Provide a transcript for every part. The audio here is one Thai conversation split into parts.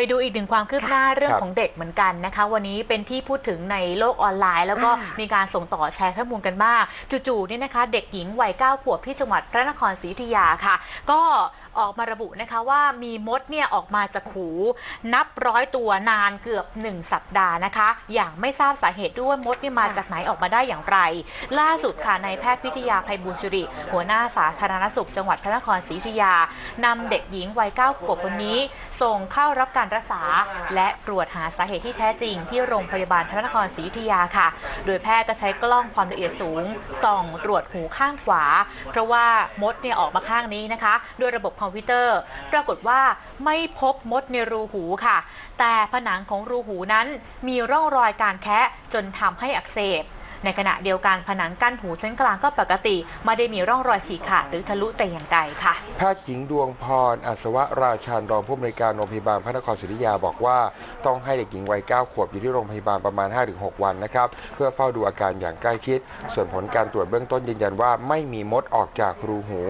ไปดูอีกหนึ่งความคืบหน้าเรื่องครับของเด็กเหมือนกันนะคะ วันนี้เป็นที่พูดถึงในโลกออนไลน์ แล้วก็อ่ามีมีการส่งต่อแชร์ข้อมูลกันมาก จู่ๆเนี่ยนะคะ เด็กหญิงวัยเก้าขวบที่จังหวัดพระนครศรีอยุธยาค่ะ ก็ออกมาระบุนะคะว่ามีมดเนี่ยออกมาจากหูนับร้อยตัวนานเกือบหนึ่งสัปดาห์นะคะ อย่างไม่ทราบสาเหตุด้วยว่ามดเนี่ยมาจากไหนออกมาได้อย่างไร ล่าสุดค่ะในายแพทย์พิทยาภัยบูลย์สิริ หัวหน้าสาธารณสุขจังหวัดพระนครศรีอยุธยานำเด็กหญิงวัยเก้าขวบคนนี้ ส่งเข้ารับการรักษา และตรวจหาสาเหตุที่แท้จริง ที่โรงพยาบาลพระนครศรีอยุธยาค่ะ โดยแพทย์ก็ใช้กล้องความละเอียดสูงส่องตรวจหูข้างขวา เพราะว่ามดเนี่ยออกมาข้างนี้นะคะด้วยระบบคอมพิวเตอร์ ปรากฏว่าไม่พบมดในรูหูค่ะ แต่ผนังของรูหูนั้นมีร่องรอยการแคะจนทำให้อักเสบ ในขณะเดียวกันผนังกั้นหูชั้นกลางก็ปกติ ไม่ได้มีร่องรอยฉีกขาดหรือทะลุแต่อย่างใดค่ะ แพทย์หญิงดวงพรอัศวราชานรองผู้อำนวยการโรงพยาบาลพระนครศรีอยุธยาบอกว่าต้องให้เด็กหญิงวัย 9 ขวบอยู่ที่โรงพยาบาลประมาณ 5-6 วันนะครับเพื่อเฝ้าดูอาการอย่างใกล้ชิด ส่วนผลการตรวจเบื้องต้นยืนยันว่าไม่มีมดออกจากรูหู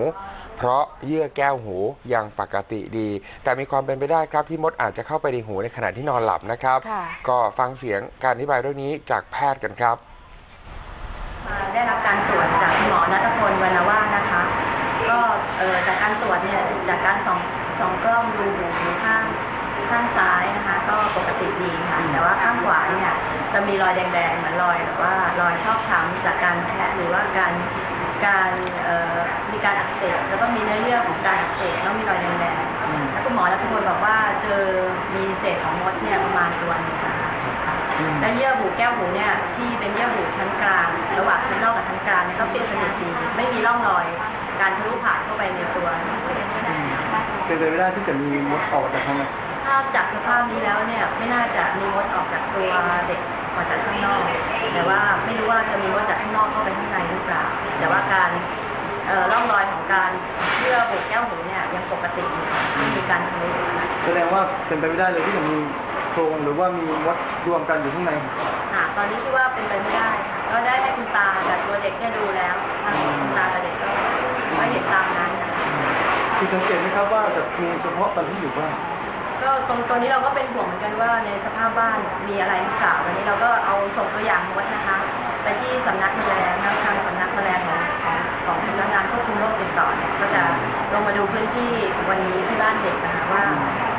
เพราะเยื่อแก้วหูยังปกติดี แต่มีความเป็นไปได้ครับที่มดอาจจะเข้าไปในหูในขณะที่นอนหลับนะครับค่ะก็ฟังเสียงการอธิบายเรื่องนี้จากแพทย์กันครับมา ได้รับการตรวจจากคุณหมอนัทพลวรรณวาสนะคะ ก็เอ่อจากการตรวจเนี่ยจากการส่องส่องกล้องดูหูข้างข้างซ้ายนะคะ ก็ปกติดีค่ะแต่ว่าข้างขวาเนี่ยจะมีรอยแดงๆเหมือนรอยแบบว่ารอยชอกช้ำจากการแทะหรือว่าการการเอ่อมีการอักเสบแล้วก็มีเนื้อเยื่อของการอักเสบแล้วมีรอยแดงๆแล้วคุณหมอนัทพลบอกว่าเจอมีเศษของมดเนี่ยประมาณตัวหนึงค่ะ และเยื่อบุแก้วหูเนี่ยที่เป็นเยื่อบุชั้นกลางระหว่างชั้นนอกกับชั้นกลางเนี่ยก็ปิดสนิทดีไม่มีร่องรอย การทะลุผ่านเข้าไปในตัวเป็นไปไม่ได้ที่จะมีมดออกจากข้างในถ้าจากสภาพนี้แล้วเนี่ยไม่น่าจะมีมดออกจากตัวเด็กมาจากข้างนอก แต่ว่าไม่รู้ว่าจะมีมดจากข้างนอกเข้าไปข้างในหรือเปล่า แต่ว่าการเอ่อร่องรอยของการเยื่อบุแก้วหูเนี่ยยังปกติอยู่ค่ะไม่มีการทะลุแสดงว่าเป็นไปไม่ได้เลยที่จะมี โครงหรือว่ามีมดรวมกันอยู่ข้างในค่ะตอนนี้คิดว่าเป็นไปไม่ได้ค่ะก็ได้ให้คุณตากับตัวเด็กเนี่ยดูแล้วทั้งคุณตากับเด็กก็ก็เห็นตามนั้นนะคะคือสังเกตไหมครับว่าจะมีเฉพาะตอนที่อยู่บ้านก็ตรงตัวนี้เราก็เป็นห่วงเหมือนกันว่าในสภาพบ้านมีอะไรหรือเปล่าวันนี้เราก็เอาส่งตัวอย่างมดนะคะ ไปที่สำนักแมลงนะทางสำนักแมลงของของของสำนักงานควบคุมโรคติดต่อเนี่ยก็จะลงมาดูพื้นที่วันนี้ที่บ้านเด็กนะคะว่า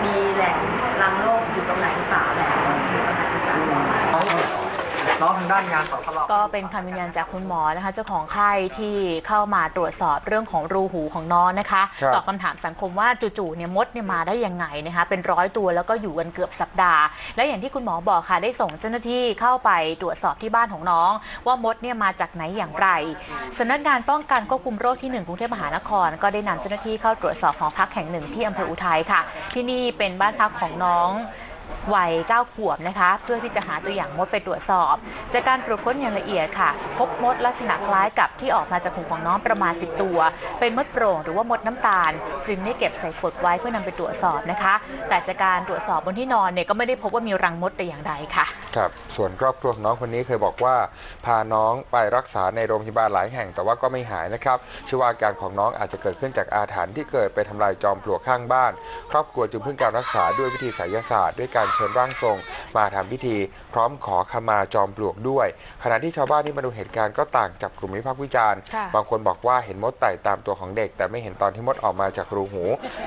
มีแหล่งรังโรคอยู่ตรงไหนหรือเปล่าแหล่งอยู่ตรงไหน เปล่าน้องทางด้านงานสคลก็เป็นคำยืนยันจากคุณหมอนะคะ เจ้าของไข้ที่เข้ามาตรวจสอบเรื่องของรูหูของน้องนะคะครับตอบคำถามสังคมว่าจู่ๆเนี่ยมดเนี่ยมาได้ยังไงนะคะเป็นร้อยตัวแล้วก็อยู่กันเกือบสัปดาห์ และอย่างที่คุณหมอบอกค่ะได้ส่งเจ้าหน้าที่เข้าไปตรวจสอบที่บ้านของน้อง ว่ามดเนี่ยมาจากไหนอย่างไรสำนักงานป้องกันควบคุมโรคที่หนึ่งกรุงเทพมหานคร ก็ได้นำเจ้าหน้าที่เข้าตรวจสอบหอพักแห่งหนึ่งที่อำเภออุทัยค่ะ ที่นี่เป็นบ้านพักของน้องวัย 9 ขวบนะคะ เพื่อที่จะหาตัวอย่างมดไปตรวจสอบ จากการตรวจค้นอย่างละเอียดค่ะ พบมดลักษณะคล้ายกับที่ออกมาจากหูของน้องประมาณ 10 ตัว เป็นมดโปร่งหรือว่ามดน้ำตาลจึงได้เก็บใส่ขวดไว้เพื่อนำไปตรวจสอบนะคะ แต่จากการตรวจสอบบนที่นอนเนี่ยก็ไม่ได้พบว่ามีรังมดแต่อย่างใดค่ะ ครับ ส่วนครอบครัวของน้องคนนี้เคยบอกว่า พาน้องไปรักษาในโรงพยาบาลหลายแห่งแต่ว่าก็ไม่หายนะครับเชื่อว่าอาการของน้องอาจจะเกิดขึ้นจากอาถรรพ์ที่เกิดไปทำลายจอมปลวกข้างบ้าน ครอบครัวจึงพึ่งการรักษาด้วยวิธีไสยศาสตร์ด้วยการเชิญร่างทรงมาทำพิธีพร้อมขอขมาจอมปลวกด้วย ขณะที่ชาวบ้านที่มาดูเหตุการณ์ก็ต่างจากกลุ่มวิพากษ์วิจารณ์ค่ะบางคนบอกว่าเห็นมดไต่ตามตัวของเด็ก แต่ไม่เห็นตอนที่มดออกมาจากรูหู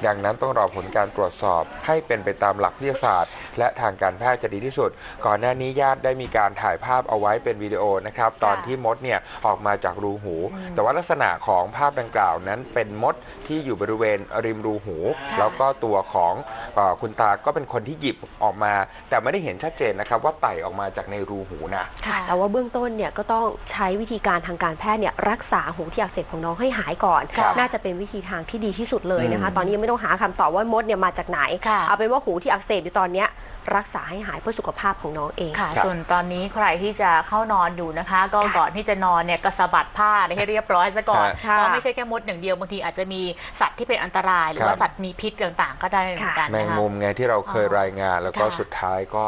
ดังนั้นต้องรอผลการตรวจสอบให้เป็นไปตามหลักวิทยาศาสตร์ และทางการแพทย์จะดีที่สุด ก่อนหน้านี้ญาติได้มีการถ่ายภาพเอาไว้เป็นวิดีโอนะครับตอนที่มดเนี่ยออกมาจากรูหูอืมแต่ว่าลักษณะของภาพดังกล่าวนั้นเป็นมดที่อยู่บริเวณริมรูหูค่ะแล้วก็ตัวของเออคุณตาก็เป็นคนที่หยิบออกมา แต่ไม่ได้เห็นชัดเจนนะครับว่าไต่ออกมาจากในรูหูนะ ค่ะ แต่ว่าเบื้องต้นเนี่ยก็ต้องใช้วิธีการทางการแพทย์เนี่ยรักษาหูที่อักเสบของน้องให้หายก่อน ครับน่าจะเป็นวิธีทางที่ดีที่สุดเลยนะคะ อืม ตอนนี้ยังไม่ต้องหาคำตอบว่ามดเนี่ยมาจากไหน ค่ะ เอาเป็นว่าหูที่อักเสบอยู่ตอนเนี้ยรักษาให้หายเพื่อสุขภาพของน้องเองค่ะครับส่วนตอนนี้ใครที่จะเข้านอนอยู่นะคะ ก็ค่ะก่อนที่จะนอนเนี่ยก็สะบัดผ้าให้เรียบร้อยซะก่อนค่ะเพราะไม่ใช่แค่มดอย่างเดียวบางทีอาจจะมีสัตว์ที่เป็นอันตราย หรือครับว่าสัตว์มีพิษต่างๆ ก็ได้เหมือนกันแมงนะคะมุมไงที่เราเคยอ๋อรายงาน แล้วก็ค่ะสุดท้ายก็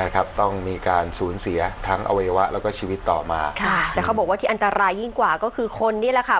นะครับต้องมีการสูญเสียทั้งอวัยวะแล้วก็ชีวิตต่อมาค่ะแต่เขาบอกว่าที่อันตรายยิ่งกว่าก็คือคนนี่แหละค่ะ